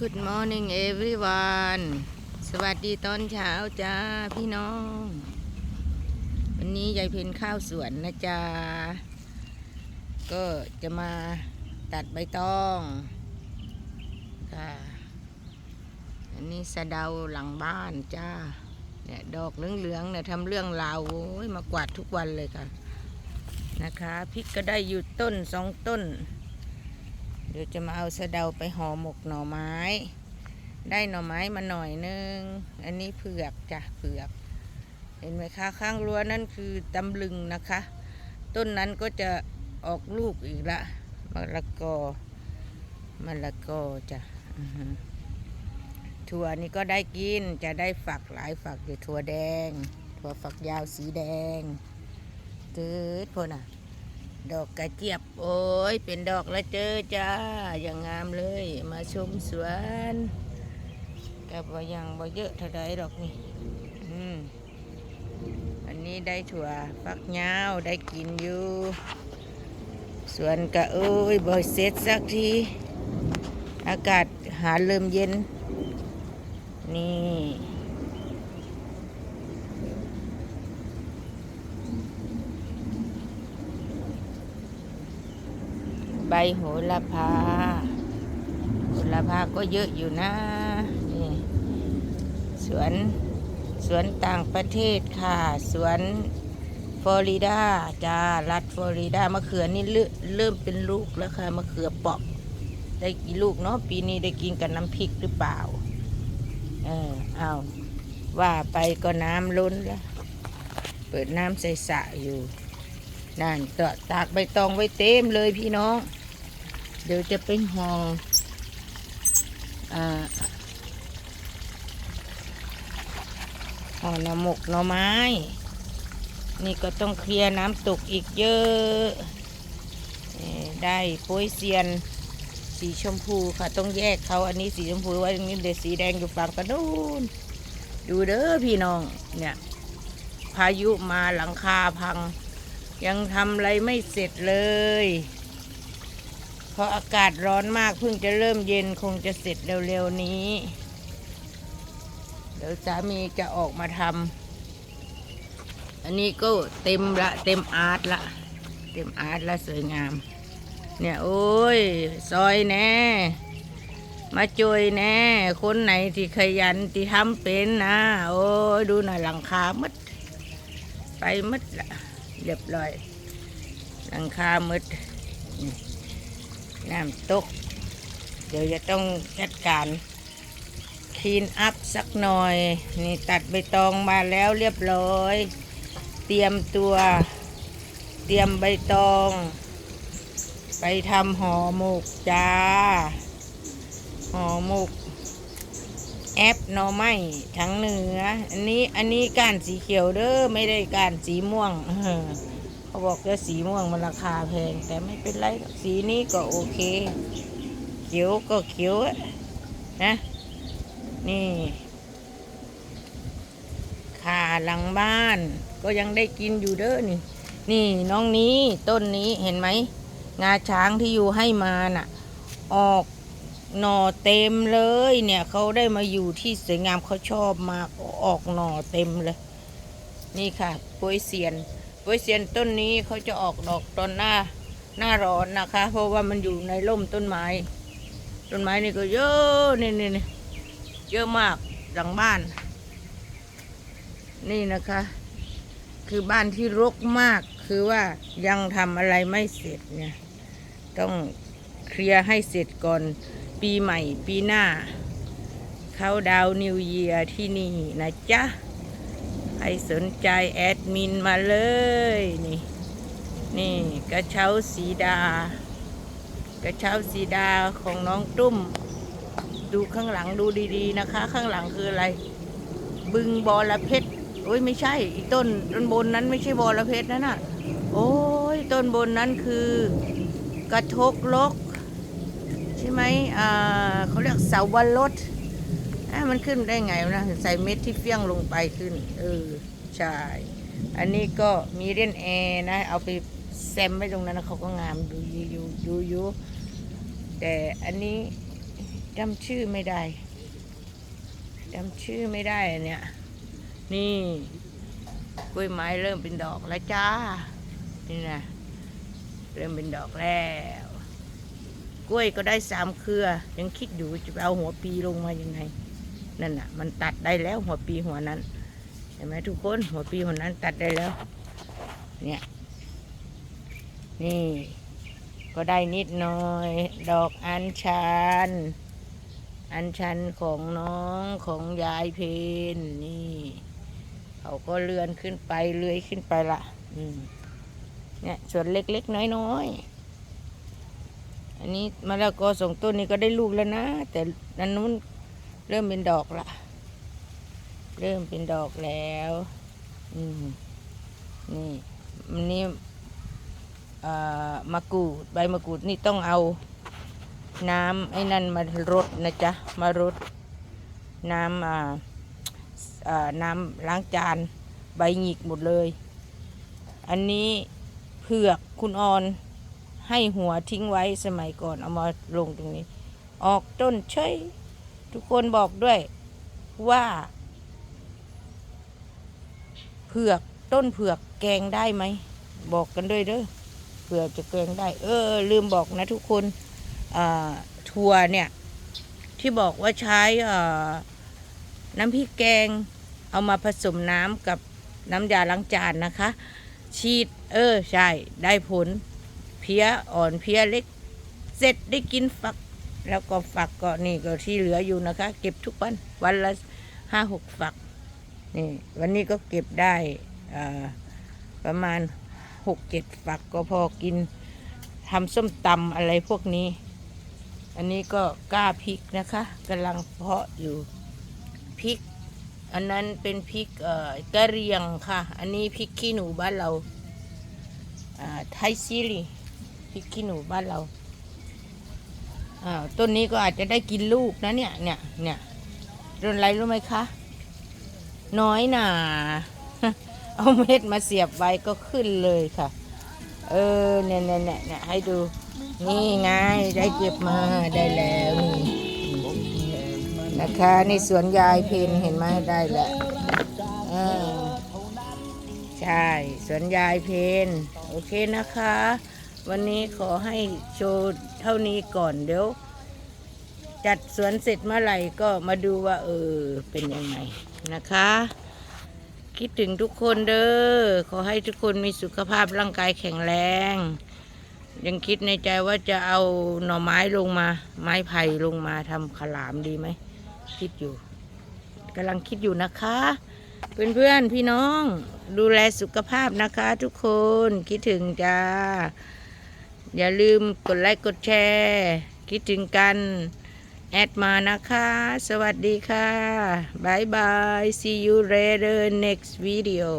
Good morning everyone สวัสดีตอนเช้าจ้าพี่น้อง วันนี้ยายเพนข้าวสวนนะจ๊ะก็จะมาตัดใบตองค่ะอันนี้สะเดาหลังบ้านจ้าเนี่ยดอกเหลืองๆเนี่ยทำเรื่องราวโอ้ยมากวาดทุกวันเลยค่ะนะคะพริกก็ได้อยู่ต้นสองต้น เดี๋ยวจะมาเอาสะเดาไปห่อหมกหน่อไม้ ได้หน่อไม้มาหน่อยนึง อันนี้เผือกจ้ะเผือก เห็นไหมคะข้างรั้วนั่นคือตำลึงนะคะ ต้นนั้นก็จะออกลูกอีกละมะละกอมะละกอจ้ะถั่วนี่ก็ได้กินจะได้ฝักหลายฝักอยู่ถั่วแดง ถั่วฝักยาวสีแดงเกิดพอน่ะ ดอกกระเจี๊ยบโอ้ยเป็นดอกแล้วเจอจ้าอย่างงามเลย มาชมสวนกับว่ายังบ่เยอะเท่าใดดอกนี่อืมอันนี้ได้ถั่วฟักยาวได้กินอยู่สวนกะโอ้ยบ่เสร็จสักทีอากาศหาเริ่มเย็น นี่ ใบโหระพาโหระพาก็เยอะอยู่นะนี่สวนสวนต่างประเทศค่ะ สวนฟลอริดาจ้ารัฐฟลอริดามะเขือนี่เริ่มเป็นลูกแล้วค่ะมะเขือเปอกได้กี่ลูกเนาะปีนี้ได้กินกับน้ำพริกหรือเปล่า เออเอาว่าไปก็น้ำล้นแล้ว เปิดน้ำใส่สะอยู่นั่นก็ตากใบตองไว้เต็มเลยพี่น้อง เดี๋ยวจะเป็นห่ออ่าห่อหน่อหมกหน่อไม้ นี่ก็ต้องเคลียร์น้ำตกอีกเยอะได้โป้ยเซียน สีชมพูค่ะ ต้องแยกเขาอันนี้สีชมพูไว้ตรงนี้เดี๋ยวสีแดงอยู่ฝั่งกระนูนดูเด้อพี่น้องเนี่ยพายุมาหลังคาพัง ยังทำอะไรไม่เสร็จเลย เพราะอากาศร้อนมากเพิ่งจะเริ่มเย็นคงจะเสร็จเร็วๆนี้ เดี๋ยวสามีจะออกมาทำอันนี้ก็เต็มละเต็มอาร์ตละ เต็มอาร์ตละสวยงาม เนี่ยโอ้ย ซอยแน่มาจอยแน่ คนไหนที่ขยันที่ทำเป็นนะ โอ้ยดูหน่อยหลังคามืดไปมืดละเรียบร้อย หลังคามืด น้ำตก เดี๋ยวจะต้องจัดการคลีนอัพสักหน่อย นี่ตัดใบตองมาแล้วเรียบร้อย เตรียมตัว เตรียมใบตอง ไปทำห่อหมกจ้าห่อหมกแอปหน่อไม้ทั้งเหนือ อันนี้อันนี้ก้านสีเขียวเด้อไม่ได้ก้านสีม่วง เขาบอกว่าสีม่วงมันราคาแพง แต่ไม่เป็นไร สีนี้ก็โอเค เขียวก็เขียวอะนะ นี่ขาหลังบ้าน ก็ยังได้กินอยู่เด้อนี่ นี่น้องนี้ต้นนี้เห็นไหม งาช้างที่อยู่ให้มาน่ะ ออกหน่อเต็มเลยเนี่ยเขาได้มาอยู่ที่สวยงามเขาชอบมากออกหน่อเต็มเลย นี่ค่ะป่วยเซียน ป่วยเซียนต้นนี้เขาจะออกดอกตอนหน้าหน้าร้อนนะคะ เพราะว่ามันอยู่ในร่มต้นไม้ ต้นไม้นี่ก็เยอะนี่นี่นี่เยอะมากหลังบ้าน นี่นะคะ คือบ้านที่รกมากคือว่ายังทำอะไรไม่เสร็จเนี่ยต้องเคลียร์ให้เสร็จก่อนปีใหม่ปีหน้า เข้าดาวนิวเยียที่นี่นะจ๊ะ ใครสนใจแอดมินมาเลยนี่ นี่กระเช้าสีดา กระเช้าสีดาของน้องตุ้ม ดูข้างหลังดูดีๆนะคะ ข้างหลังคืออะไร บึงบอระเพ็ดโอ้ยไม่ใช่อีต้นต้นบนนั้นไม่ใช่บอระเพ็ดนั่นน่ะ โอ้ยต้นบนนั้นคือกระทกลก ใช่ไหมอ่าเขาเรียกเสาวรส อะมันขึ้นได้ไงวะนะใส่เม็ดที่เฟี้ยงลงไปขึ้น เออ ใช่ อันนี้ก็มีเรียนแอร์นะ เอาไปแซมไว้ตรงนั้นนะเขาก็งามดูอยู่อยู่ดูอยู่แต่อันนี้จำชื่อไม่ได้จำชื่อไม่ได้อันเนี่ย นี่กล้วยไม้เริ่มเป็นดอกแล้วจ้า นี่นะเริ่มเป็นดอกแล้ว กล้วยก็ได้สามเครือ ยังคิดอยู่จะเอาหัวปีลงมายังไง นั่นน่ะ มันตัดได้แล้วหัวปีหัวนั้นเห็นไหมทุกคนหัวปีหัวนั้นตัดได้แล้ว เนี่ย นี่ ก็ได้นิดหน่อย ดอกอัญชัน อัญชันของน้องของยายเพนนี่เขาก็เลื่อนขึ้นไปเลื้อยขึ้นไปละอืมเนี่ยส่วนเล็กๆน้อยๆอันนี้มะละกอสองต้นนี้ก็ได้ลูกแล้วนะ แต่อันนู้น เริ่มเป็นดอกละเริ่มเป็นดอกแล้วอืมนี่อันนี้อ่มะกรูดใบมะกรูดนี่ต้องเอาน้ำไอ้นั่นมารดนะจ๊ะมารดน้ำน้ำล้างจานใบหงิกหมดเลย อันนี้เผือกคุณออนให้หัวทิ้งไว้สมัยก่อนเอามาลงตรงนี้ ออกต้นเฉย ทุกคนบอกด้วยว่าเผือกต้นเผือกแกงได้ไหม บอกกันด้วยเด้อเผือกจะแกงได้ เออ ลืมบอกนะทุกคนถั่วเนี่ย ที่บอกว่าใช้น้ำพริกแกง เอามาผสมน้ำกับน้ำยาล้างจานนะคะ ฉีด เออ ใช่ ได้ผล เพี้ยอ่อนเพี้ยเล็ก เสร็จได้กินฝัก แล้วก็ฝักก็นี่ก็ที่เหลืออยู่นะคะ เก็บทุกวันวันละห้าหกฝักนี่วันนี้ก็เก็บได้ประมาณหกเจ็ดฝักก็พอกินทำส้มตำอะไรพวกนี้ อันนี้ก็กล้าพริกนะคะกำลังเพาะอยู่พริก อันนั้นเป็นพริกเอ่อกะเหรียงค่ะ อันนี้พริกขี้หนูบ้านเราอ่าไทยซีรีพริกขี้หนูบ้านเรา อ่าต้นนี้ก็อาจจะได้กินลูกนะเนี่ยเนี่ยเนี่ยต้นอะไรรู้ไหมคะ น้อยหนาเอาเม็ดมาเสียบไว้ก็ขึ้นเลยค่ะ เออเนี่ยเนี่ยเนี่ยเนี่ยให้ดู นี่ไงได้เก็บมาได้แล้วนี่นะคะนี่สวนยายเพนเห็นไหมได้แล้วใช่สวนยายเพนโอเคนะคะ วันนี้ขอให้โชว์เท่านี้ก่อนเดี๋ยว จัดสวนเสร็จเมื่อไหร่ก็มาดูว่า เออ เป็นยังไงนะคะ คิดถึงทุกคนเด้อขอให้ทุกคนมีสุขภาพร่างกายแข็งแรง ยังคิดในใจว่าจะเอาหน่อไม้ลงมา ไม้ไผ่ลงมาทำขลามดีไหม คิดอยู่กำลังคิดอยู่นะคะเพื่อนเพื่อนพี่น้องดูแลสุขภาพนะคะทุกคนคิดถึงจ้า อย่าลืมกดไลค์กดแชร์ คิดถึงกัน แอดมานะคะ สวัสดีค่ะบายบาย see you later next video